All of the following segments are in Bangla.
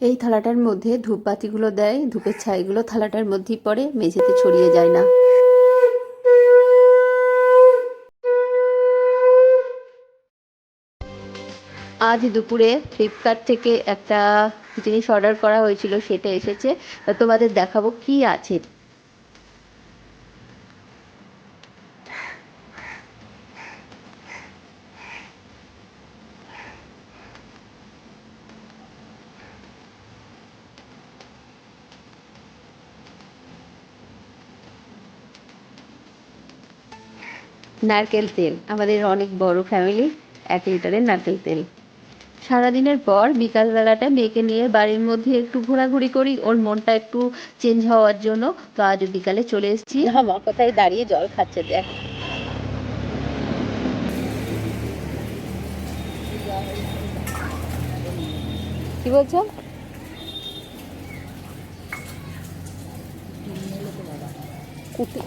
এই থালাটার মধ্যে ধূপবাতিগুলো দেয়, ধূপের ছাইগুলো থালাটার মধ্যেই পড়ে, মেঝেতে ছড়িয়ে যায় না। আজ দুপুরে ফ্লিপকার্ট থেকে একটা জিনিস অর্ডার করা হয়েছিল, সেটা এসেছে। তোমাদের দেখাবো কি আছে। নারকেল তেল। আমাদের অনেক বড় ফ্যামিলি এক লিটারের নারকেল তেল। সারাদিনের পর বিকালবেলাটা মেয়েকে নিয়ে বাড়ির মধ্যে একটু ঘোরাঘুরি করি, ওর মনটা একটু চেঞ্জ হওয়ার জন্য। তো আজ বিকালে চলে এসেছি। আমার কোথায় দাঁড়িয়ে জল খাচ্ছে দেখ। কি বলছো?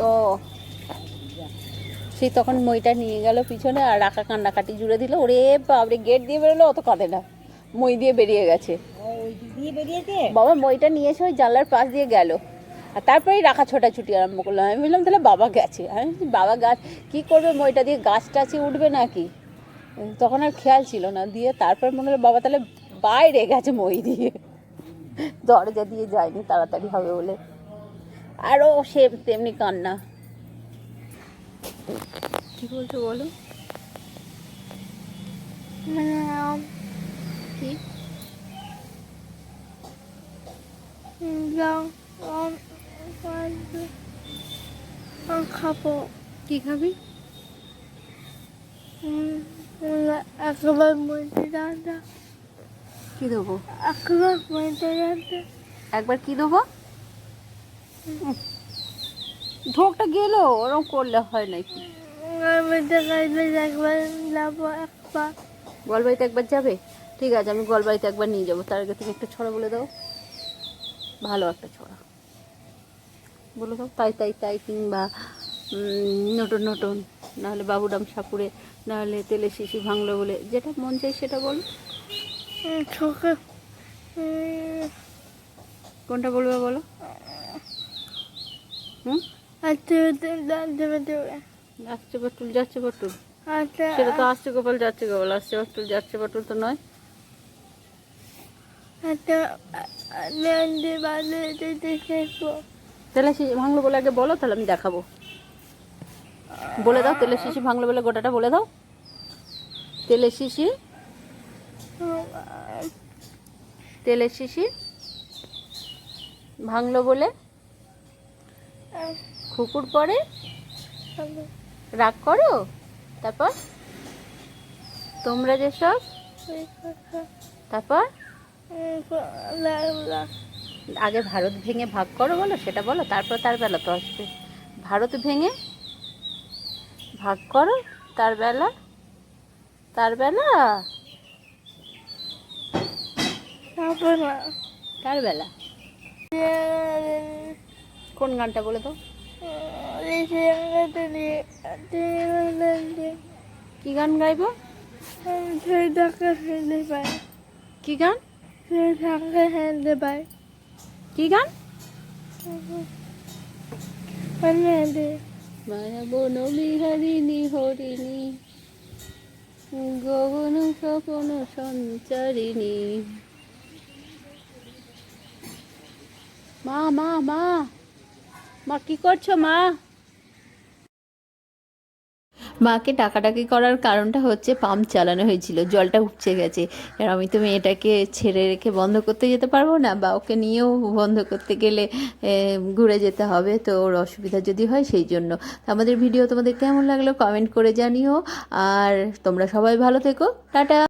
ও সেই তখন মইটা নিয়ে গেল পিছনে আর রাখা কান্নাকাটি জুড়ে দিল। ওরে বাবরে গেট দিয়ে বেরোলো অত কাঁদে না। মই দিয়ে বেরিয়ে গেছে। বাবা মইটা নিয়ে এসে ওই জানলার পাশ দিয়ে গেল। আর তারপরেই রাখা ছোটাছুটি আরম্ভ করলাম আমি বললাম তাহলে বাবা গেছে। আমি বাবা গাছ কি করবে? মইটা দিয়ে গাছ টাছে উঠবে নাকি? তখন আর খেয়াল ছিল না। দিয়ে তারপর মনে হলো বাবা তাহলে বাইরে গেছে মই দিয়ে। দরজা দিয়ে যায়নি তাড়াতাড়ি হবে বলে। আরও সে তেমনি কান্না। কি বলছো বলো? কি? খাব। কি খাবি? একবার মধ্যে রান্না। কি দেবো? একবার মধ্যে রান্না। একবার কি দেবো? ঢোকটা গেল ওরকম করলে হয় নাকি? গলবাড়িতে একবার যাবে? ঠিক আছে আমি গলবাড়িতে একবার নিয়ে যাব। তার আগে তুমি একটা ছড়া বলে দাও। ভালো একটা ছড়া। বলে দাও তাই তাই তাই কিংবা উম, নতুন নতুন। নাহলে বাবুরাম সাপুরে নাহলে তেলে শিশি ভাঙলো বলে। যেটা মন চাই সেটা বলো। কোনটা বলবে বলো? হুম? আচ্ছা আসছে পটুল যাচ্ছে পটুল আচ্ছা সেটা তো আসছে গোপাল যাচ্ছে গোপাল আসছে পটুল যাচ্ছে পটুল তো নয়। আচ্ছা শিশি ভাঙলো বলে আগে বলো তাহলে আমি দেখাবো। বলে দাও তেলের শিশি ভাঙলো বলে গোটাটা বলে দাও। তেলের শিশি তেলের শিশি ভাঙলো বলে। কুকুর পরে? রাগ করো? তারপর? তোমরা যেসব? তারপর? আগে ভারত ভেঙে ভাগ করো বলো, সেটা বলো, তারপর তার বেলা তো আসবে। ভারত ভেঙে ভাগ করো, তার বেলা? তার বেলা? কার বেলা। কোন গানটা বলে দাও? কি গান গাইবো? কি গান? কি গান? মায়াবন বিহারিণী হরিণী, গগন স্বপন সঞ্চারিণী। মা মা মা! মা, কি করছ মা? মাকে ডাকাডাকি করার কারণটা হচ্ছে পাম্প চালানো হয়েছিল, জলটা উপচে গেছে। আর আমি তো মেয়েটাকে ছেড়ে রেখে বন্ধ করতে যেতে পারব না, বা ওকে নিয়েও বন্ধ করতে গেলে ঘুরে যেতে হবে, তো ওর অসুবিধা যদি হয় সেই জন্য। আমাদের ভিডিও তোমাদের কেমন লাগল কমেন্ট করে জানিও। আর তোমরা সবাই ভালো থেকো, টাটা।